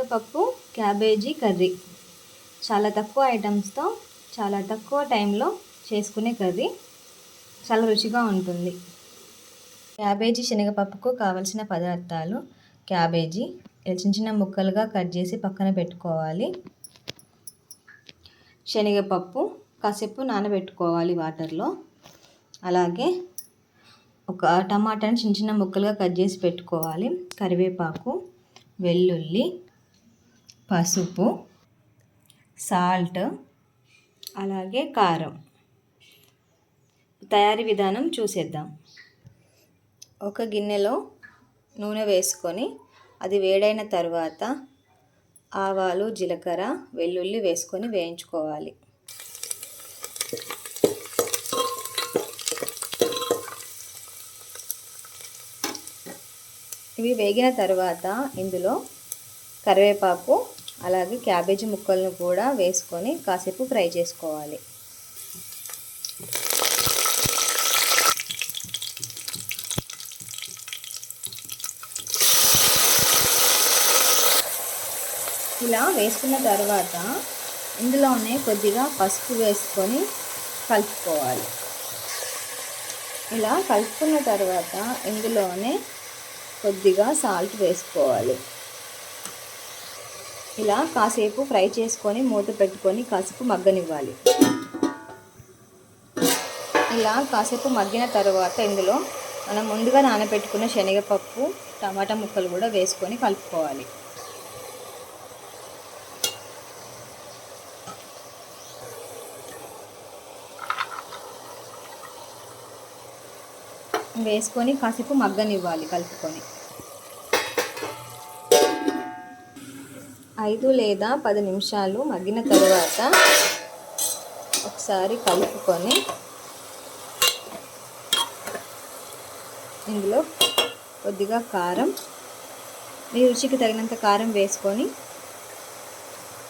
శనగపప్పు cabbage curry. చాలా తక్కువ ఐటమ్స్తో చాలా తక్కువ టైంలో చేసుకునే కర్రీ. చాలా రుచిగా ఉంటుంది. క్యాబేజీ శనగపప్పుకు కావలసిన పదార్థాలు క్యాబేజీ. చిన్న చిన్న ముక్కలుగా కట్ చేసి పక్కన పెట్టుకోవాలి. శనగపప్పు కాసేపు నానబెట్టుకోవాలి వాటర్లో. అలాగే ఒక టమాటాని చిన్న చిన్న ముక్కలుగా కట్ చేసి పెట్టుకోవాలి. కరివేపాకు వెల్లుల్లి పసుపు సాల్ట్ అలాగే కారం. తయారీ విధానం చూసేద్దాం. ఒక గిన్నెలో నూనె వేసుకొని అది వేడైన తర్వాత ఆవాలు జీలకర్ర వెల్లుల్లి వేసుకొని వేయించుకోవాలి. ఇవి వేగిన తర్వాత ఇందులో కరివేపాకు అలాగే క్యాబేజీ ముక్కలను కూడా వేసుకొని కాసేపు ఫ్రై చేసుకోవాలి. ఇలా వేసుకున్న తర్వాత ఇందులోనే కొద్దిగా పసుపు వేసుకొని కలుపుకోవాలి. ఇలా కలుపుకున్న తర్వాత ఇందులోనే కొద్దిగా సాల్ట్ వేసుకోవాలి. ఇలా కాసేపు ఫ్రై చేసుకొని మూత పెట్టుకొని కాసేపు మగ్గనివ్వాలి. ఇలా కాసేపు మగ్గిన తర్వాత ఇందులో మనం ముందుగా నానబెట్టుకున్న శనగపప్పు టమాటా ముక్కలు కూడా వేసుకొని కలుపుకోవాలి. వేసుకొని కాసేపు మగ్గనివ్వాలి కలుపుకొని. ఐదు లేదా పది నిమిషాలు మగ్గిన తర్వాత ఒకసారి కలుపుకొని ఇందులో కొద్దిగా కారం మీ రుచికి తగినంత కారం వేసుకొని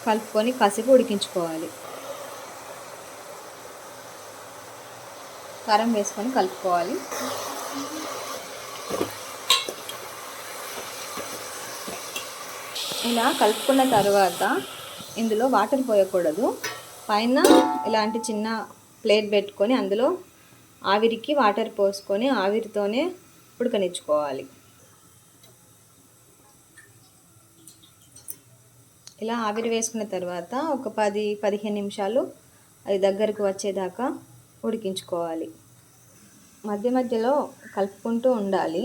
కలుపుకొని కాసేపు ఉడికించుకోవాలి. కారం వేసుకొని కలుపుకోవాలి. ఇలా కలుపుకున్న తర్వాత ఇందులో వాటర్ పోయకూడదు. పైన ఇలాంటి చిన్న ప్లేట్ పెట్టుకొని అందులో ఆవిరికి వాటర్ పోసుకొని ఆవిరితోనే ఉడకనిచ్చుకోవాలి. ఇలా ఆవిరి వేసుకున్న తర్వాత ఒక పది పదిహేను నిమిషాలు అది దగ్గరకు వచ్చేదాకా ఉడికించుకోవాలి. మధ్య మధ్యలో కలుపుకుంటూ ఉండాలి.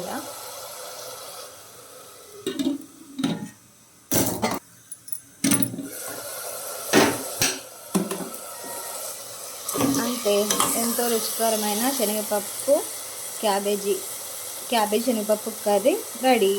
ఇలా. అంతే ఎంతో రుచికరమైన శనగపప్పు క్యాబేజీ క్యాబేజ్ శనగపప్పు కర్రీ రెడీ.